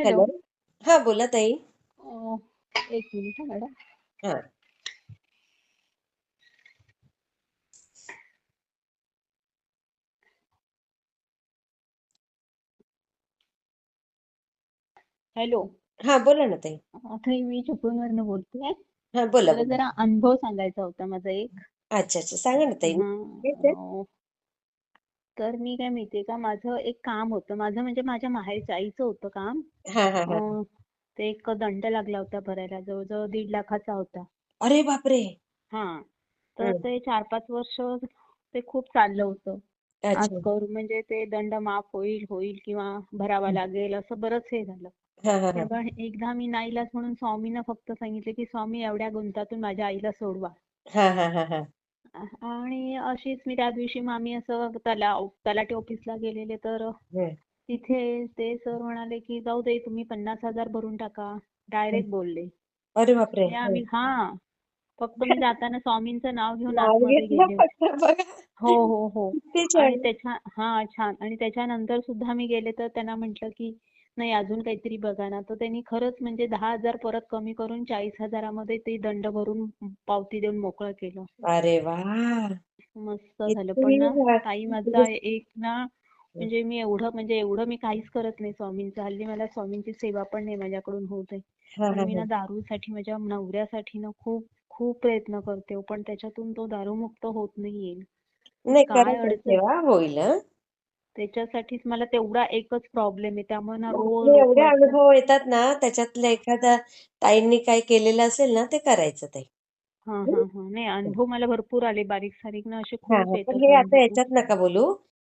Hello. Hello. हा बोला ताई. अ, एक मिनिट हा मॅडम. हा. हॅलो. हा बोला ना ताई. आता मी चिपळूणवरनं बोलते. हा बोला मला बोला. जरा अनुभव सांगायचा होता माझा एक. अच्छा अच्छा. सांगा ना ताई. तेच आहे. अ, तर मी काय माहितीये का माझं एक काम होतं. माझं म्हणजे माझ्या माहेरच्या आईचं होतं काम. हा हा हा. अ, ते एक दंड लागला होता भरायला जवळजवळ दीड लाखाचा होता. अरे बापरे! हा. तर हम्म, ते चार पाच वर्ष ते खूप चाललं होतं. आज अच्छा. करू म्हणजे ते दंड माफ होईल होईल किंवा भरावा लागेल असं बरंच हे झालं. हा हा हा. तेव्हा एकदा मी नाईलाज म्हणून स्वामींना फक्त सांगितले की स्वामी एवढ्या गुंतातून माझ्या आईला सोडवा. हा हा हा हा. आणि अशीच मी त्या दिवशी मामी असं तलाव तलाठी ऑफिसला गेलेले तर हम्म. तिथे ते सर म्हणाले की जाऊ दे तुम्ही पन्नास हजार भरून टाका. डायरेक्ट बोलले. अरे बापरे. म्हणजे आम्ही हा फक्त मी जाताना स्वामींचं नाव घेऊन आतमध्ये गेले हो हो हो. आणि त्याच्या हा छान. आणि त्याच्यानंतर सुद्धा मी गेले तर त्यांना म्हटलं की नाही अजून काहीतरी बघा ना. तर त्यांनी खरंच म्हणजे दहा हजार परत कमी करून चाळीस हजारामध्ये ते दंड भरून पावती देऊन मोकळं केलं. अरे वा! मस्त झालं. पण ना. ताई माझा एक ना म्हणजे मी एवढं म्हणजे एवढं मी काहीच करत नाही स्वामींचं. हल्ली मला स्वामींची सेवा पण नाही माझ्याकडून होत आहे. हा हा मी हा. ना दारूसाठी माझ्या नवऱ्यासाठी ना खूप खूप प्रयत्न करते हो, पण त्याच्यातून तो दारूमुक्त होत नाहीये. नाही काय अडचण? सेवा होईल हं. त्याच्यासाठीच मला तेवढा एकच प्रॉब्लेम आहे. त्यामुळे ना रोज आपले एवढे अनुभव येतात ना त्याच्यातलं एखादा ताईंनी काय केलेलं असेल ना ते करायचं ताई. हा हा? हा नाही अनुभव मला भरपूर आले. बारीक सारीक ना असे हा खूप हा. पण येतात हे आता अनुभव. याच्यात नका बोलू.